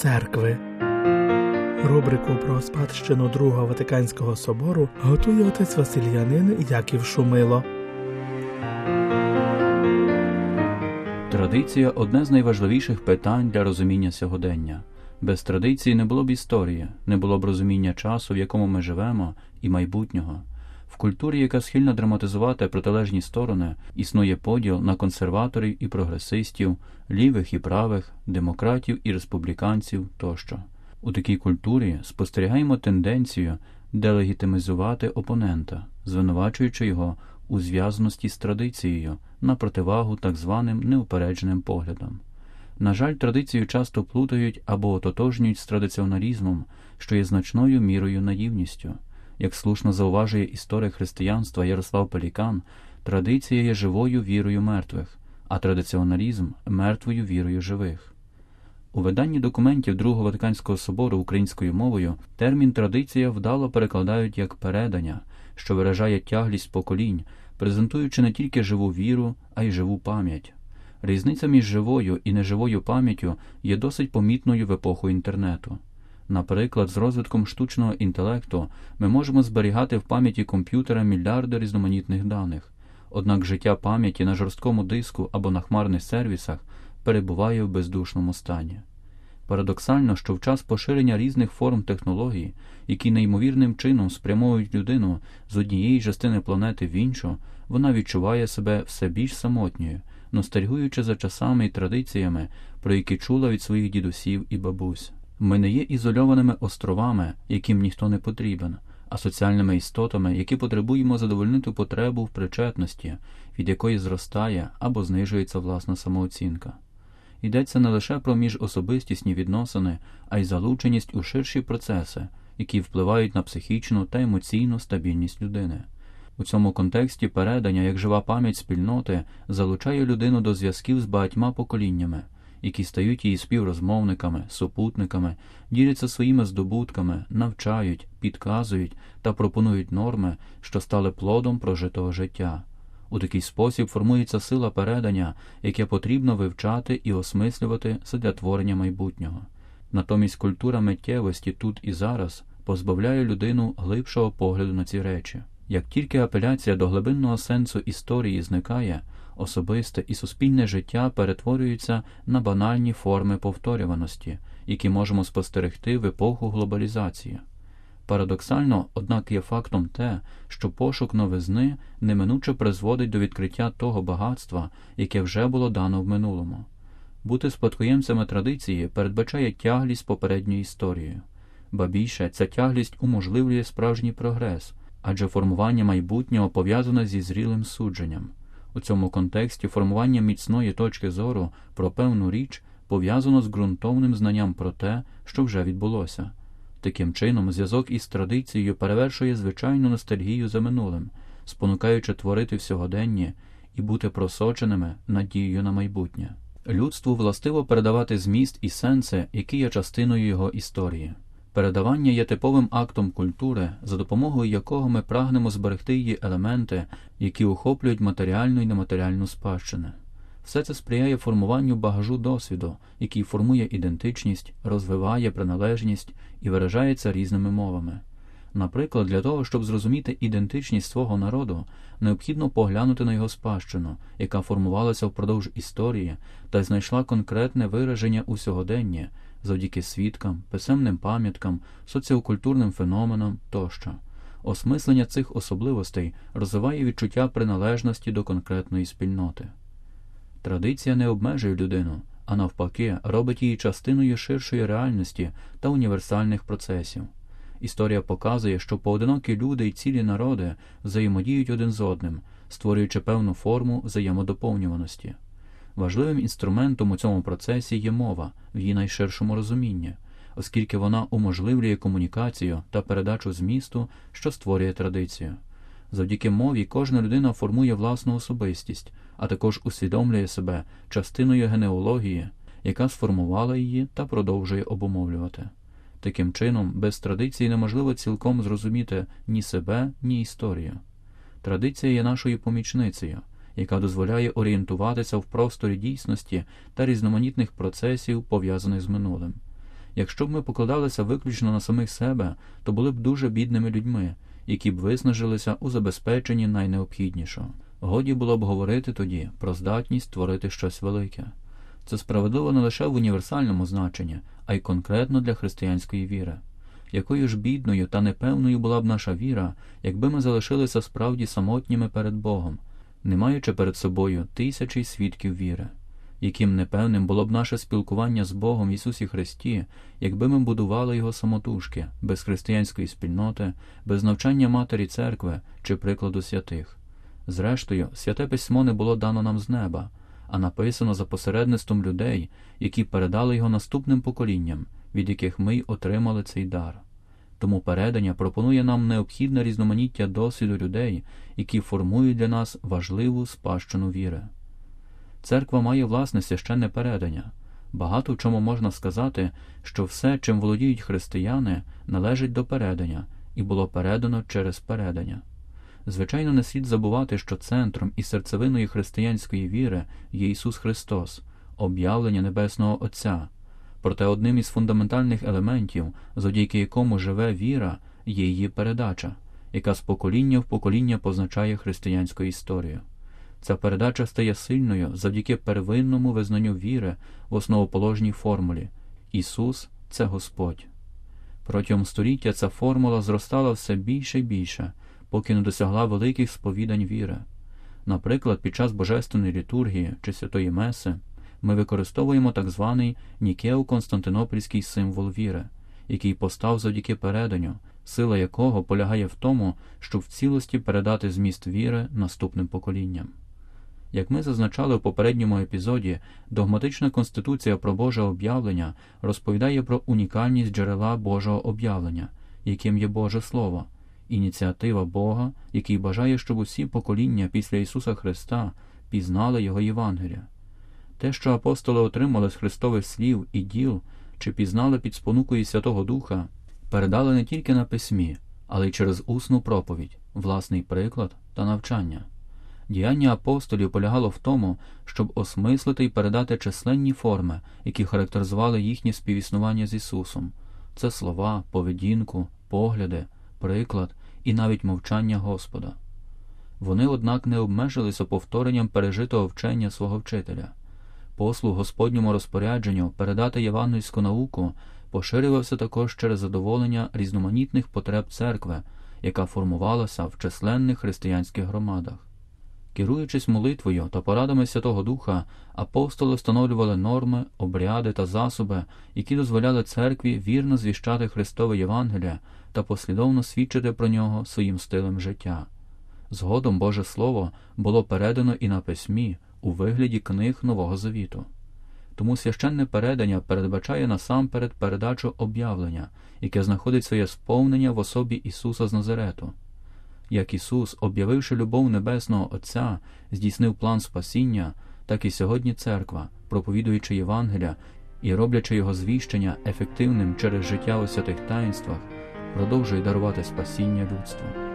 церкви. Рубрику про спадщину Другого Ватиканського собору готує отець Васильянин Яків Шумило. Традиція одне з найважливіших питань для розуміння сьогодення. Без традиції не було б історії, не було б розуміння часу, в якому ми живемо, і майбутнього. В культурі, яка схильна драматизувати протилежні сторони, існує поділ на консерваторів і прогресистів, лівих і правих, демократів і республіканців тощо. У такій культурі спостерігаємо тенденцію делегітимізувати опонента, звинувачуючи його у зв'язаності з традицією на противагу так званим неупередженим поглядам. На жаль, традицію часто плутають або ототожнюють з традиціоналізмом, що є значною мірою наївністю. Як слушно зауважує історик християнства Ярослав Пелікан, традиція є живою вірою мертвих, а традиціоналізм мертвою вірою живих. У виданні документів Другого Ватиканського собору українською мовою термін традиція вдало перекладають як передання, що виражає тяглість поколінь, презентуючи не тільки живу віру, а й живу пам'ять. Різниця між живою і неживою пам'яттю є досить помітною в епоху інтернету. Наприклад, з розвитком штучного інтелекту ми можемо зберігати в пам'яті комп'ютера мільярди різноманітних даних, однак життя пам'яті на жорсткому диску або на хмарних сервісах перебуває в бездушному стані. Парадоксально, що в час поширення різних форм технологій, які неймовірним чином спрямовують людину з однієї частини планети в іншу, вона відчуває себе все більш самотньою, ностальгуючи за часами і традиціями, про які чула від своїх дідусів і бабусь. Ми не є ізольованими островами, яким ніхто не потрібен, а соціальними істотами, які потребуємо задовольнити потребу в причетності, від якої зростає або знижується власна самооцінка. Йдеться не лише про міжособистісні відносини, а й залученість у ширші процеси, які впливають на психічну та емоційну стабільність людини. У цьому контексті передання як жива пам'ять спільноти залучає людину до зв'язків з багатьма поколіннями, які стають її співрозмовниками, супутниками, діляться своїми здобутками, навчають, підказують та пропонують норми, що стали плодом прожитого життя. У такий спосіб формується сила передання, яке потрібно вивчати і осмислювати задля творення майбутнього. Натомість культура миттєвості тут і зараз позбавляє людину глибшого погляду на ці речі. Як тільки апеляція до глибинного сенсу історії зникає, особисте і суспільне життя перетворюються на банальні форми повторюваності, які можемо спостерегти в епоху глобалізації. Парадоксально, однак є фактом те, що пошук новизни неминуче призводить до відкриття того багатства, яке вже було дано в минулому. Бути спадкоємцями традиції передбачає тяглість попередньої історії, ба більше ця тяглість уможливлює справжній прогрес, адже формування майбутнього пов'язане зі зрілим судженням. У цьому контексті формування міцної точки зору про певну річ пов'язано з ґрунтовним знанням про те, що вже відбулося. Таким чином, зв'язок із традицією перевершує звичайну ностальгію за минулим, спонукаючи творити в сьогоденні і бути просоченими надією на майбутнє. Людству властиво передавати зміст і сенси, які є частиною його історії. Передавання є типовим актом культури, за допомогою якого ми прагнемо зберегти її елементи, які охоплюють матеріальну і нематеріальну спадщину. Все це сприяє формуванню багажу досвіду, який формує ідентичність, розвиває приналежність і виражається різними мовами. Наприклад, для того, щоб зрозуміти ідентичність свого народу, необхідно поглянути на його спадщину, яка формувалася впродовж історії та знайшла конкретне вираження у сьогоденні завдяки свідкам, писемним пам'яткам, соціокультурним феноменам тощо. Осмислення цих особливостей розвиває відчуття приналежності до конкретної спільноти. Традиція не обмежує людину, а навпаки, робить її частиною ширшої реальності та універсальних процесів. Історія показує, що поодинокі люди і цілі народи взаємодіють один з одним, створюючи певну форму взаємодоповнюваності. Важливим інструментом у цьому процесі є мова в її найширшому розумінні, оскільки вона уможливлює комунікацію та передачу змісту, що створює традицію. Завдяки мові кожна людина формує власну особистість, а також усвідомлює себе частиною генеалогії, яка сформувала її та продовжує обумовлювати. Таким чином, без традиції неможливо цілком зрозуміти ні себе, ні історію. Традиція є нашою помічницею, яка дозволяє орієнтуватися в просторі дійсності та різноманітних процесів, пов'язаних з минулим. Якщо б ми покладалися виключно на самих себе, то були б дуже бідними людьми, які б виснажилися у забезпеченні найнеобхіднішого. Годі було б говорити тоді про здатність творити щось велике. Це справедливо не лише в універсальному значенні, а й конкретно для християнської віри. Якою ж бідною та непевною була б наша віра, якби ми залишилися справді самотніми перед Богом, не маючи перед собою тисячі свідків віри, яким непевним було б наше спілкування з Богом в Ісусі Христі, якби ми будували його самотужки, без християнської спільноти, без навчання Матері Церкви чи прикладу святих. Зрештою, святе письмо не було дано нам з неба, а написано за посередництвом людей, які передали його наступним поколінням, від яких ми й отримали цей дар. Тому передання пропонує нам необхідне різноманіття досвіду людей, які формують для нас важливу спадщину віри. Церква має власне священне передання. Багато в чому можна сказати, що все, чим володіють християни, належить до передання і було передано через передання. Звичайно, не слід забувати, що центром і серцевиною християнської віри є Ісус Христос, об'явлення Небесного Отця. Проте одним із фундаментальних елементів, завдяки якому живе віра, є її передача, яка з покоління в покоління позначає християнську історію. Ця передача стає сильною завдяки первинному визнанню віри в основоположній формулі Ісус це Господь. Протягом століття ця формула зростала все більше і більше, поки не досягла великих сповідань віри. Наприклад, під час Божественної літургії чи Святої Меси ми використовуємо так званий Нікео-Константинопольський символ віри, який постав завдяки переданню, сила якого полягає в тому, щоб в цілості передати зміст віри наступним поколінням. Як ми зазначали в попередньому епізоді, догматична конституція про Боже об'явлення розповідає про унікальність джерела Божого об'явлення, яким є Боже Слово, ініціатива Бога, який бажає, щоб усі покоління після Ісуса Христа пізнали Його Євангелія. Те, що апостоли отримали з Христових слів і діл, чи пізнали під спонукою Святого Духа, передали не тільки на письмі, але й через усну проповідь, власний приклад та навчання. Діяння апостолів полягало в тому, щоб осмислити і передати численні форми, які характеризували їхнє співіснування з Ісусом. Це слова, поведінку, погляди, приклад і навіть мовчання Господа. Вони, однак, не обмежилися повторенням пережитого вчення свого вчителя. Послуг Господньому розпорядженню передати євангельську науку поширювався також через задоволення різноманітних потреб церкви, яка формувалася в численних християнських громадах. Керуючись молитвою та порадами Святого Духа, апостоли встановлювали норми, обряди та засоби, які дозволяли церкві вірно звіщати Христове Євангеліє та послідовно свідчити про нього своїм стилем життя. Згодом Боже Слово було передано і на письмі у вигляді книг Нового Завіту. Тому священне передання передбачає насамперед передачу об'явлення, яке знаходить своє сповнення в особі Ісуса з Назарету. Як Ісус, об'явивши любов Небесного Отця, здійснив план спасіння, так і сьогодні церква, проповідуючи Євангелія і роблячи його звіщення ефективним через життя у святих таїнствах, продовжує дарувати спасіння людству.